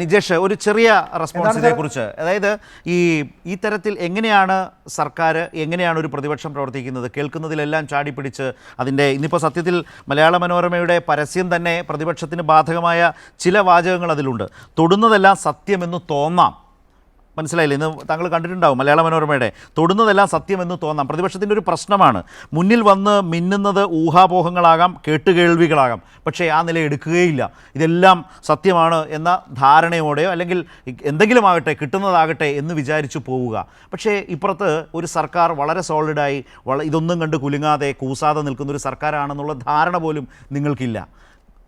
നിജേഷ് ഒരു ചെറിയ റെസ്പോൺസിനെ കുറിച്ച് അതായത് ഈ ഈ തരത്തിൽ എങ്ങനെയാണ് സർക്കാർ എങ്ങനെയാണ് ഒരു പ്രതിപക്ഷം പ്രവർത്തിക്കുന്നത്? കേൾക്കുന്നതിലെല്ലാം ചാടിപ്പിടിച്ച് അതിന്റെ ഇന്നിപ്പോൾ സത്യത്തിൽ മലയാള മനോരമയുടെ പരസ്യം തന്നെ പ്രതിപക്ഷത്തിന് ബാധകമായ ചില വാചകങ്ങൾ അതിലുണ്ട്. തൊടുന്നതെല്ലാം സത്യമെന്ന് തോന്നാം. മനസ്സിലായില്ലേ? ഇന്ന് താങ്കൾ കണ്ടിട്ടുണ്ടാവും മലയാള മനോരമയുടെ തൊടുന്നതെല്ലാം സത്യമെന്ന് തോന്നാം. പ്രതിപക്ഷത്തിന്റെ ഒരു പ്രശ്നമാണ്. മുന്നിൽ വന്ന് മിന്നുന്നത് ഊഹാപോഹങ്ങളാകാം കേട്ടുകേൾവികളാകാം. പക്ഷേ ആ നില എടുക്കുകയില്ല. ഇതെല്ലാം സത്യമാണ് എന്ന ധാരണയോടെയോ അല്ലെങ്കിൽ എന്തെങ്കിലും ആകട്ടെ കിട്ടുന്നതാകട്ടെ എന്ന് വിചാരിച്ചു പോവുക. പക്ഷേ ഇപ്പുറത്ത് ഒരു സർക്കാർ വളരെ സോളിഡായി ഇതൊന്നും കണ്ട് കുലുങ്ങാതെ കൂസാതെ നിൽക്കുന്ന ഒരു സർക്കാരാണെന്നുള്ള ധാരണ പോലും നിങ്ങൾക്കില്ല.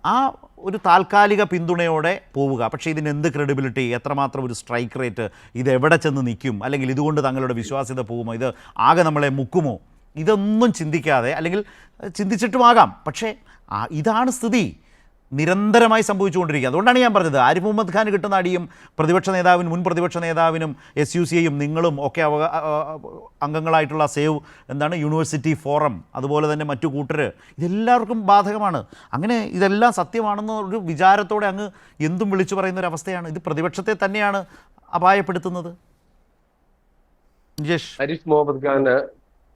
ആ ഒരു താൽക്കാലിക പിന്തുണയോടെ പോവുക. പക്ഷേ ഇതിന് എന്ത് ക്രെഡിബിലിറ്റി എത്രമാത്രം ഒരു സ്ട്രൈക്ക് റേറ്റ് ഇത് എവിടെ ചെന്ന് നിൽക്കും? അല്ലെങ്കിൽ ഇതുകൊണ്ട് തങ്ങളുടെ വിശ്വാസ്യത പോകുമോ? ഇത് ആകെ നമ്മളെ മുക്കുമോ? ഇതൊന്നും ചിന്തിക്കാതെ അല്ലെങ്കിൽ ചിന്തിച്ചിട്ടുമാകാം. പക്ഷേ ഇതാണ് സ്ഥിതി. നിരന്തരമായി സംഭവിച്ചുകൊണ്ടിരിക്കുക അതുകൊണ്ടാണ് ഞാൻ പറഞ്ഞത്. ആരിഫ് മുഹമ്മദ് ഖാൻ കിട്ടുന്ന അടിയും പ്രതിപക്ഷ നേതാവിനും മുൻ പ്രതിപക്ഷ നേതാവിനും എസ് യു സിയും നിങ്ങളും ഒക്കെ അവ അംഗങ്ങളായിട്ടുള്ള സേവ് എന്താണ് യൂണിവേഴ്സിറ്റി ഫോറം അതുപോലെ തന്നെ മറ്റു കൂട്ടർ ഇതെല്ലാവർക്കും ബാധകമാണ്. അങ്ങനെ ഇതെല്ലാം സത്യമാണെന്ന ഒരു വിചാരത്തോടെ അങ്ങ് എന്തും വിളിച്ചു പറയുന്ന ഒരു അവസ്ഥയാണ്. ഇത് പ്രതിപക്ഷത്തെ തന്നെയാണ് അപായപ്പെടുത്തുന്നത്. ആരിഫ് മുഹമ്മദ് ഖാന്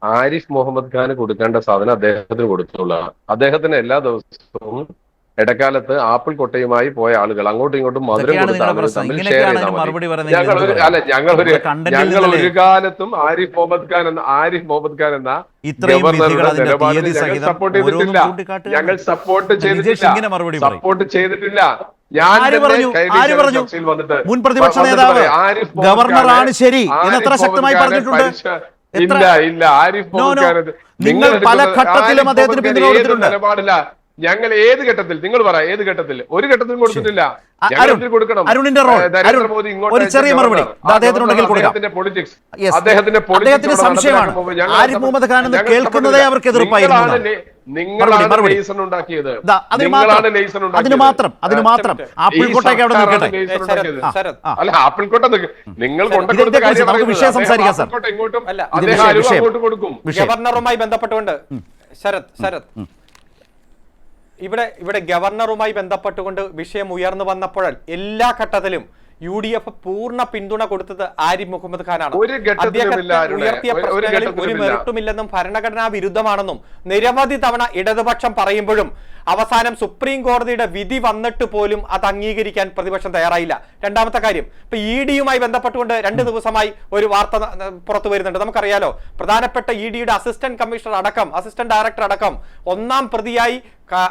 ആരിഫ് മുഹമ്മദ് ഖാന് കൊടുക്കേണ്ട സാധനം അദ്ദേഹത്തിന് കൊടുത്തുള്ളതാണ് അദ്ദേഹത്തിന് എല്ലാ ദിവസവും ഇടക്കാലത്ത് ആപ്പിൾ കൊട്ടയുമായി പോയ ആളുകൾ അങ്ങോട്ടും ഇങ്ങോട്ടും മധുരം കൊടുത്ത ഞങ്ങൾ അല്ലെ ഞങ്ങൾ ഒരു ഞങ്ങൾ ഒരു കാലത്തും ആരിഫ് മുഹമ്മദ് ഖാൻ എന്ന ആരിഫ് മുഹമ്മദ് ഖാൻ എന്ന ഗവർണറുടെ തീയതി ഞങ്ങൾ സപ്പോർട്ട് ചെയ്തിട്ടില്ല ഞങ്ങൾ സപ്പോർട്ട് ചെയ്തിട്ടില്ല. സപ്പോർട്ട് ചെയ്തിട്ടില്ല ആര് പറഞ്ഞു? ആര് പറഞ്ഞു? മുൻ പ്രതിപക്ഷ നേതാവ് ഗവർണറാണ് ശരി എന്നത്ര ശക്തമായി പറഞ്ഞിട്ടുണ്ട്? ഇല്ല ഇല്ല ആരിഫ് മുഹമ്മദ് ഖാൻ നിങ്ങൾ പല ഘട്ടത്തിലും അദ്ദേഹത്തിന് പിന്തുണ കൊടുത്തിട്ടുണ്ട്. ഞങ്ങൾ ഏത് ഘട്ടത്തിൽ? നിങ്ങൾ പറ ഏത് ഘട്ടത്തിൽ? ഒരു ഘട്ടത്തിലും കൊടുത്തിട്ടില്ല. കൊടുക്കണം? അരുണിന്റെ റോൾ, അരുൺ, മോദി ഇങ്ങോട്ട് ഒരു ചെറിയ മറുപടി. അദ്ദേഹത്തിനുണ്ടെങ്കിൽ കൊടുക്കാം. അദ്ദേഹത്തിന്റെ അദ്ദേഹത്തിന് സംശയമാണ്. ആരിഫ് മുഹമ്മദ് ഖാൻ എന്ന് ഞങ്ങൾ കേൾക്കുന്നതേ സമ്മതിക്കില്ല. അവർക്ക് എതിർപ്പായിരുന്നു നിങ്ങളാണ് എന്നാണ്. ലേ- നിങ്ങളാണ് മറുപടി. ലേസൺ ഉണ്ടാക്കിയത്. ദാ, അതിന് നിങ്ങളാണ് മാത്രം ലേസൺ അതിന് മാത്രം അതിന് മാത്രം. ആപ്പിൾ കോട്ടയ്ക്ക് അവിടെ നിൽക്കട്ടെ. അല്ല. നിങ്ങൾ നമുക്ക് വിഷയം സംസാരിക്കാം, ഇങ്ങോട്ടും കൊടുക്കും. ഗവർണറുമായി ബന്ധപ്പെട്ടുകൊണ്ട് ശരത് ശരത്. ഇവിടെ ഇവിടെ ഗവർണറുമായി ബന്ധപ്പെട്ടുകൊണ്ട് വിഷയം ഉയർന്നു വന്നപ്പോൾ എല്ലാ ഘട്ടത്തിലും യു ഡി എഫ് പൂർണ പിന്തുണ കൊടുത്തത് ആരിഫ് മുഹമ്മദ് ഖാനാണ്. അദ്ദേഹത്തെ ഉയർത്തിയ പ്രശ്നങ്ങളിൽ ഒരു മെറിട്ടുമില്ലെന്നും ഭരണഘടനാ വിരുദ്ധമാണെന്നും നിരവധി തവണ ഇടതുപക്ഷം പറയുമ്പോഴും അവസാനം സുപ്രീം കോടതിയുടെ വിധി വന്നിട്ട് പോലും അത് അംഗീകരിക്കാൻ പ്രതിപക്ഷം തയ്യാറായില്ല. രണ്ടാമത്തെ കാര്യം ഇപ്പൊ ഇ ഡിയുമായി ബന്ധപ്പെട്ടുകൊണ്ട് രണ്ട് ദിവസമായി ഒരു വാർത്ത പുറത്തു വരുന്നുണ്ട്. നമുക്കറിയാലോ പ്രധാനപ്പെട്ട ഇ ഡിയുടെ അസിസ്റ്റന്റ് കമ്മീഷണർ അടക്കം അസിസ്റ്റന്റ് ഡയറക്ടർ അടക്കം ഒന്നാം പ്രതിയായി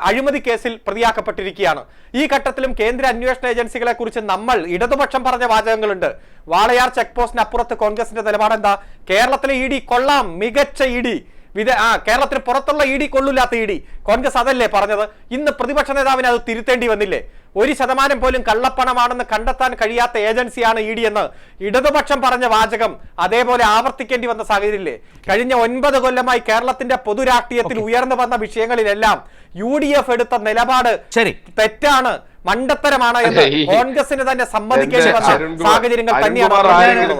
അഴിമതി കേസിൽ പ്രതിയാക്കപ്പെട്ടിരിക്കുകയാണ്. ഈ ഘട്ടത്തിലും കേന്ദ്ര അന്വേഷണ ഏജൻസികളെ കുറിച്ച് നമ്മൾ ഇടതുപക്ഷം പറഞ്ഞ വാചകങ്ങളുണ്ട്. വാളയാർ ചെക്ക് പോസ്റ്റിന് അപ്പുറത്ത് കോൺഗ്രസിന്റെ നിലപാട് എന്താ കേരളത്തിലെ ഇ ഡി കൊള്ളാം മികച്ച ഇ ഡി. വിദ ആ കേരളത്തിന് പുറത്തുള്ള ഇ ഡി കൊള്ളില്ലാത്ത ഇ ഡി. കോൺഗ്രസ് അതല്ലേ പറഞ്ഞത്? ഇന്ന് പ്രതിപക്ഷ നേതാവിന് അത് തിരുത്തേണ്ടി വന്നില്ലേ? ഒരു ശതമാനം പോലും കള്ളപ്പണമാണെന്ന് കണ്ടെത്താൻ കഴിയാത്ത ഏജൻസിയാണ് ഇ ഡി എന്ന് ഇടതുപക്ഷം പറഞ്ഞ വാചകം അതേപോലെ ആവർത്തിക്കേണ്ടി വന്ന സാഹചര്യമില്ലേ? കഴിഞ്ഞ ഒൻപത് കൊല്ലമായി കേരളത്തിന്റെ പൊതുരാഷ്ട്രീയത്തിൽ ഉയർന്നു വന്ന വിഷയങ്ങളിലെല്ലാം യു ഡി എഫ് എടുത്ത നിലപാട് ശരി. തെറ്റാണ്. മണ്ടത്തരമാണ് എന്ന് കോൺഗ്രസിന് തന്നെ സമ്മതിക്കേണ്ടി വന്ന സാഹചര്യങ്ങൾ തന്നെയാണ്